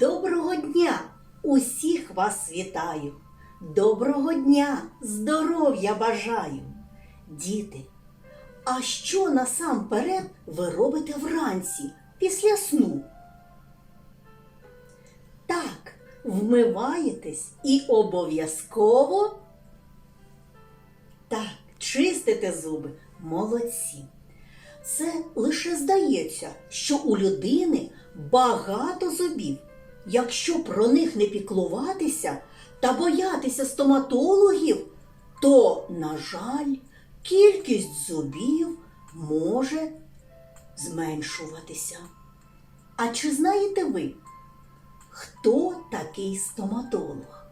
Доброго дня! Усіх вас вітаю! Доброго дня! Здоров'я бажаю! Діти, а що насамперед ви робите вранці після сну? Так, вмиваєтесь і обов'язково так, чистите зуби. Молодці. Це лише здається, що у людини багато зубів. Якщо про них не піклуватися та боятися стоматологів, то, на жаль, кількість зубів може зменшуватися. А чи знаєте ви, хто такий стоматолог?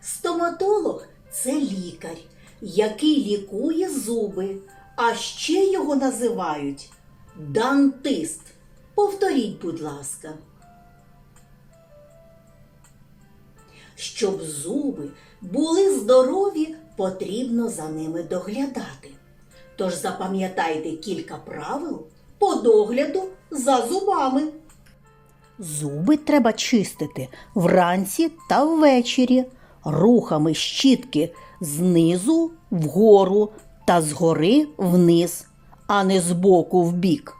Стоматолог це лікар, який лікує зуби, а ще його називають дантист. Повторіть, будь ласка. Щоб зуби були здорові, потрібно за ними доглядати. Тож запам'ятайте кілька правил по догляду за зубами. Зуби треба чистити вранці та ввечері, рухами щітки знизу вгору та згори вниз, а не збоку вбік.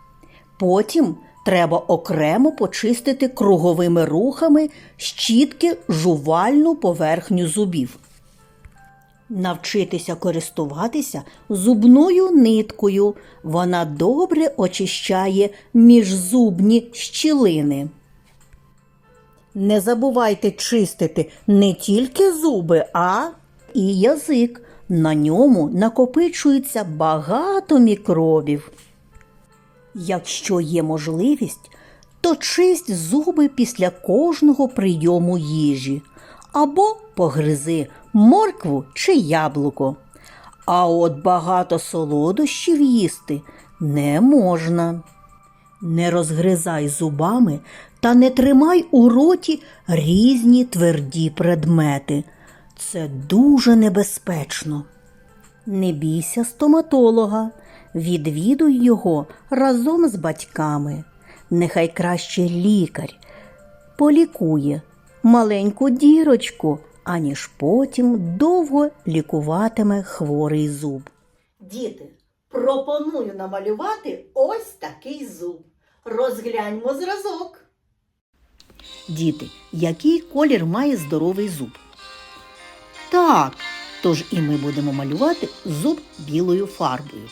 Потім треба окремо почистити круговими рухами щітки жувальну поверхню зубів. Навчитися користуватися зубною ниткою. Вона добре очищає міжзубні щілини. Не забувайте чистити не тільки зуби, а і язик. На ньому накопичується багато мікробів. Якщо є можливість, то чисть зуби після кожного прийому їжі або погризи моркву чи яблуко. А от багато солодощів їсти не можна. Не розгризай зубами та не тримай у роті різні тверді предмети. Це дуже небезпечно. Не бійся стоматолога, відвідуй його разом з батьками. Нехай краще лікар полікує маленьку дірочку, аніж потім довго лікуватиме хворий зуб. Діти, пропоную намалювати ось такий зуб. Розгляньмо зразок. Діти, який колір має здоровий зуб? Так, тож і ми будемо малювати зуб білою фарбою.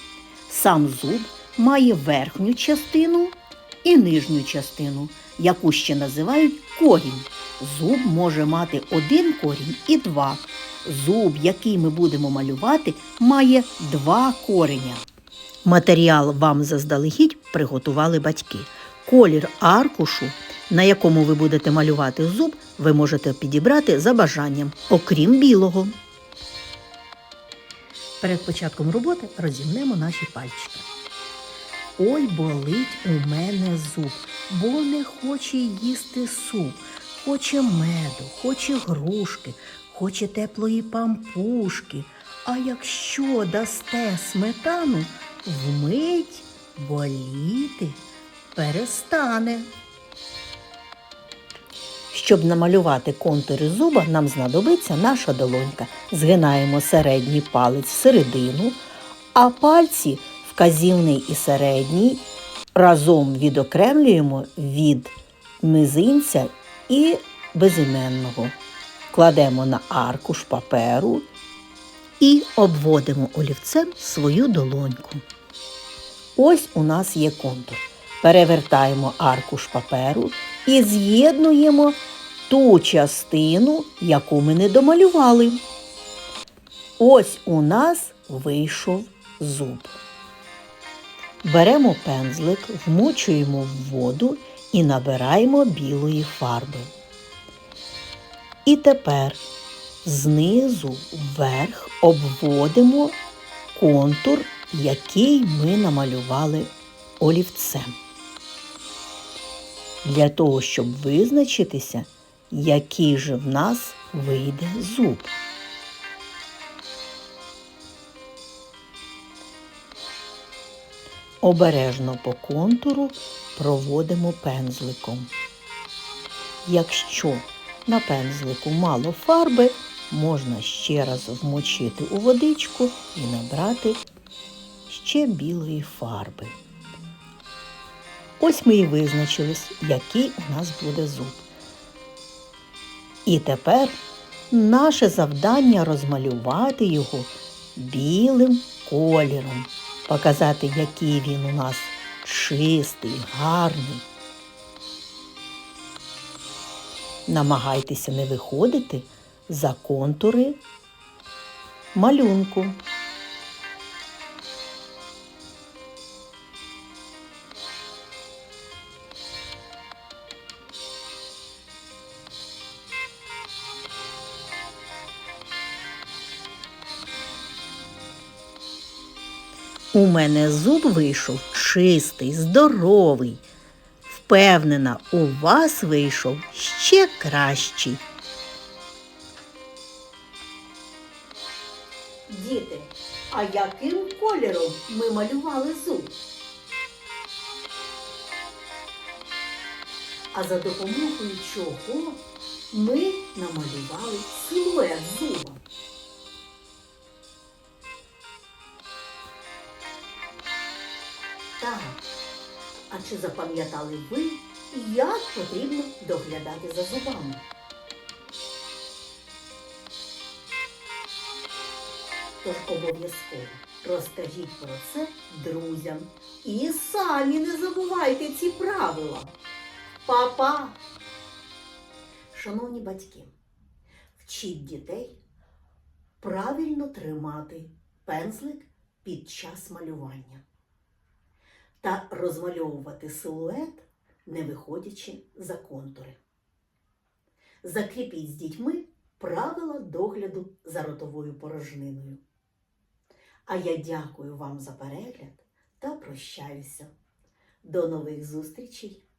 Сам зуб має верхню частину і нижню частину, яку ще називають корінь. Зуб може мати один корінь і два. Зуб, який ми будемо малювати, має два кореня. Матеріал вам заздалегідь приготували батьки. Колір аркушу, на якому ви будете малювати зуб, ви можете підібрати за бажанням, окрім білого. Перед початком роботи розімнемо наші пальчики. Ой, болить у мене зуб, бо не хоче їсти суп. Хоче меду, хоче грушки, хоче теплої пампушки. А якщо дасте сметану, вмить боліти перестане. Щоб намалювати контури зуба, нам знадобиться наша долонька. Згинаємо середній палець всередину, а пальці вказівний і середній разом відокремлюємо від мизинця і безіменного. Кладемо на аркуш паперу і обводимо олівцем свою долоньку. Ось у нас є контур. Перевертаємо аркуш паперу і з'єднуємо ту частину, яку ми не домалювали. Ось у нас вийшов зуб. Беремо пензлик, вмочуємо в воду і набираємо білої фарби. І тепер знизу вверх обводимо контур, який ми намалювали олівцем. Для того, щоб визначитися, який же в нас вийде зуб. Обережно по контуру проводимо пензликом. Якщо на пензлику мало фарби, можна ще раз вмочити у водичку і набрати ще білої фарби. Ось ми і визначились, який у нас буде зуб. І тепер наше завдання розмалювати його білим кольором, показати, який він у нас чистий, гарний. Намагайтеся не виходити за контури малюнку. У мене зуб вийшов чистий, здоровий. Впевнена, у вас вийшов ще кращий. Діти, а яким кольором ми малювали зуб? А за допомогою чого ми намалювали силует зуба? Так. А чи запам'ятали ви, як потрібно доглядати за зубами? Тож обов'язково розкажіть про це друзям. І самі не забувайте ці правила. Па-па! Шановні батьки, вчіть дітей правильно тримати пензлик під час малювання та розмальовувати силует, не виходячи за контури. Закріпіть з дітьми правила догляду за ротовою порожниною. А я дякую вам за перегляд та прощаюся. До нових зустрічей!